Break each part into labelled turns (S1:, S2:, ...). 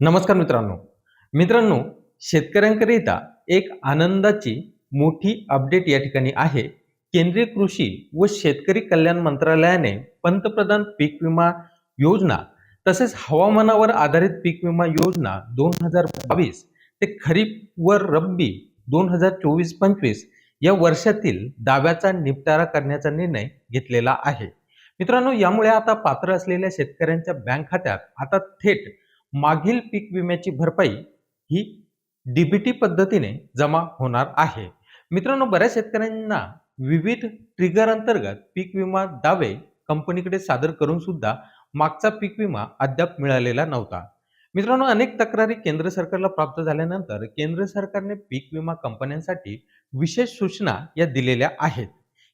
S1: नमस्कार मित्रांनो. मित्रांनो शेतकऱ्यांकरिता एक आनंदाची मोठी अपडेट या ठिकाणी आहे. केंद्रीय कृषी व शेतकरी कल्याण मंत्रालयाने पंतप्रधान पीक विमा योजना तसेच हवामानावर आधारित पीक विमा योजना दोन हजार बावीस ते खरीप व रब्बी दोन हजार चोवीस पंचवीस या वर्षातील दाव्याचा निपटारा करण्याचा निर्णय घेतलेला आहे. मित्रांनो यामुळे आता पात्र असलेल्या शेतकऱ्यांच्या बँक खात्यात आता थेट मागील पीक विम्याची भरपाई ही डीबीटी पद्धतीने जमा होणार आहे. मित्रांनो बऱ्याच शेतकऱ्यांना विविध ट्रिगर अंतर्गत पीक विमा दावे कंपनीकडे सादर करून सुद्धा मागचा पीक विमा अद्याप मिळालेला नव्हता. मित्रांनो अनेक तक्रारी केंद्र सरकारला प्राप्त झाल्यानंतर केंद्र सरकारने पीक विमा कंपन्यांसाठी विशेष सूचना या दिलेल्या आहेत.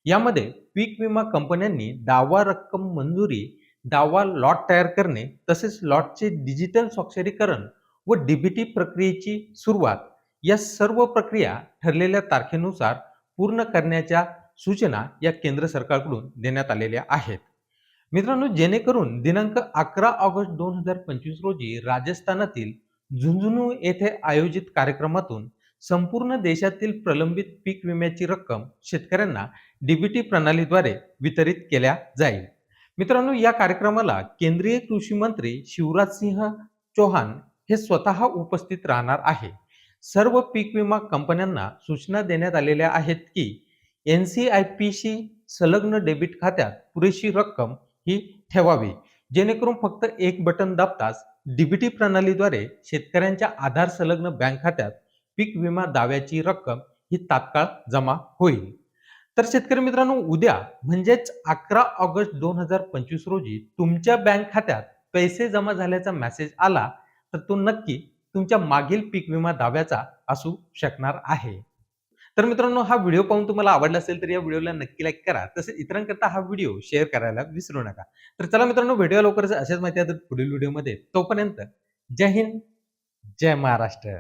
S1: यामध्ये पीक विमा कंपन्यांनी दावा रक्कम मंजुरी दावा लॉट तयार करणे तसेच लॉटचे डिजिटल स्वाक्षरीकरण व डीबीटी प्रक्रियेची सुरुवात या सर्व प्रक्रिया ठरलेल्या तारखेनुसार पूर्ण करण्याच्या सूचना या केंद्र सरकारकडून देण्यात आलेल्या आहेत. मित्रांनो जेणेकरून दिनांक अकरा ऑगस्ट दोन हजार पंचवीस रोजी राजस्थानातील झुंझुनू येथे आयोजित कार्यक्रमातून संपूर्ण देशातील प्रलंबित पीक विम्याची रक्कम शेतकऱ्यांना डीबीटी प्रणालीद्वारे वितरित केल्या जाईल. मित्रांनो या कार्यक्रमाला केंद्रीय कृषी मंत्री शिवराज सिंह चौहान हे स्वतः उपस्थित राहणार आहे. सर्व पीक विमा कंपन्यांना सूचना देण्यात आलेल्या आहेत की एन सी आय पीशी संलग्न डेबिट खात्यात पुरेशी रक्कम ही ठेवावी. जेणेकरून फक्त एक बटन दाबताच डीबीटी प्रणालीद्वारे शेतकऱ्यांच्या आधार संलग्न बँक खात्यात पीक विमा दाव्याची रक्कम ही तात्काळ जमा होईल. तर शेतकरी मित्रांनो उद्या म्हणजेच अकरा ऑगस्ट दोन हजार पंचवीस रोजी तुमच्या बँक खात्यात पैसे जमा झाल्याचा मेसेज आला तर तो नक्की तुमच्या मागील पीक विमा दाव्याचा असू शकणार आहे. तर मित्रांनो हा व्हिडिओ पाहून तुम्हाला आवडला असेल तर या व्हिडिओला नक्की लाईक करा. तसेच इतरांकरता हा व्हिडिओ शेअर करायला विसरू नका. तर चला मित्रांनो व्हिडिओ लवकरच अशाच माहिती आता पुढील व्हिडिओमध्ये. तोपर्यंत जय हिंद जय महाराष्ट्र.